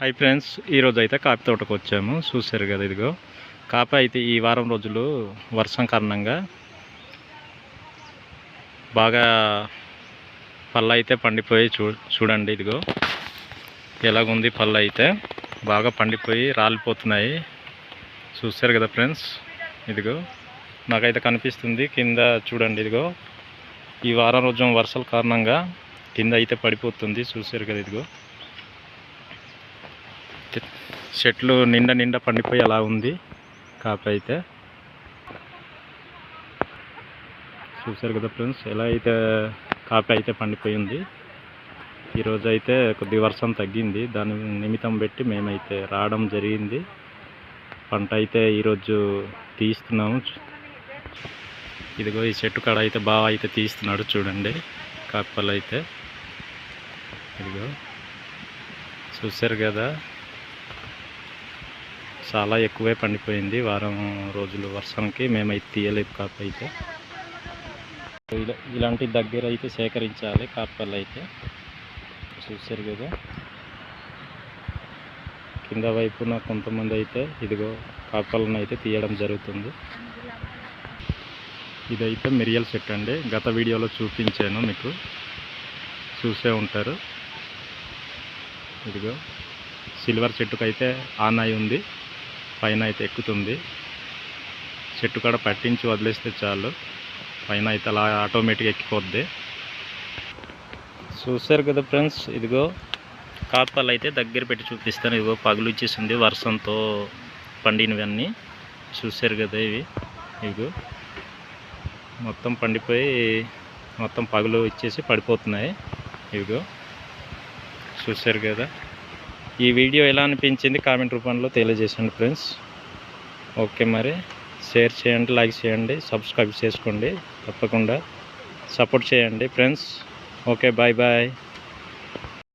Hi friends ఈరోజు అయితే copy తోటకు వచ్చాము చూసారు కదా ఇదిగో. కాపీ అయితే ఈ వారం రోజులు వర్షం కారణంగా బాగా పళ్ళు అయితే పండిపోయి చూ చూడండి ఇదిగో. ఎలాగుంది పళ్ళు అయితే. బాగా పండిపోయి రాలిపోతున్నాయి. చూసారు కదా ఫ్రెండ్స్. ఇదిగో. నాకైతే కనిపిస్తుంది. కింద చూడండి ఇదిగో. ఈ వారం రోజు వర్షాల కారణంగా కింద అయితే పడిపోతుంది. చూసారు కదా ఇదిగో. చెట్లు నిండా నిండా పండిపోయి అలా ఉంది కాపీ అయితే. చూసారు కదా ఫ్రెండ్స్ ఎలా అయితే కాపీ అయితే పండిపోయి ఉంది. ఈరోజు అయితే కొద్ది వర్షం తగ్గింది. దాని నిమిత్తం పెట్టి మేమైతే రావడం జరిగింది. పంట అయితే ఈరోజు తీస్తున్నాము. ఇదిగో ఈ చెట్టు కాడ అయితే బాగా అయితే తీస్తున్నాడు చూడండి కాపలు అయితే. ఇదిగో చూసారు కదా. చాలా ఎక్కువే పండిపోయింది వారం రోజులు వర్షంకి అయితే తీయలేదు కాపు అయితే. ఇలాంటి దగ్గర అయితే సేకరించాలి కాపలు అయితే. చూశారు కదా. కింద వైపున కొంతమంది అయితే ఇదిగో కాపలను అయితే తీయడం జరుగుతుంది. ఇదైతే మిరియల్ చెట్టు అండి. గత వీడియోలో చూపించాను మీకు. చూసే ఉంటారు. ఇదిగో సిల్వర్ చెట్టుకు అయితే ఆన్ అయి ఉంది. పైన అయితే ఎక్కుతుంది. చెట్టు కాడ పట్టించి వదిలేస్తే చాలు. పైన అయితే అలా ఆటోమేటిక్ ఎక్కిపోద్ది. చూసారు కదా ఫ్రెండ్స్? ఇదిగో కాపాలు అయితే దగ్గర పెట్టి చూపిస్తాను. ఇదిగో పగులు ఇచ్చేసింది వర్షంతో పండినవన్నీ. చూసారు కదా ఇవి. ఇదిగో మొత్తం పండిపోయి మొత్తం పగులు ఇచ్చేసి పడిపోతున్నాయి. ఇదిగో చూసారు కదా? ఈ వీడియో ఎలా అనిపించింది కామెంట్ రూపంలో తెలియజేసండి ఫ్రెండ్స్. ఓకే మరి షేర్ చేయండి లైక్ చేయండి సబ్స్క్రైబ్ చేసుకోండి తప్పకుండా సపోర్ట్ చేయండి ఫ్రెండ్స్. Okay bye bye.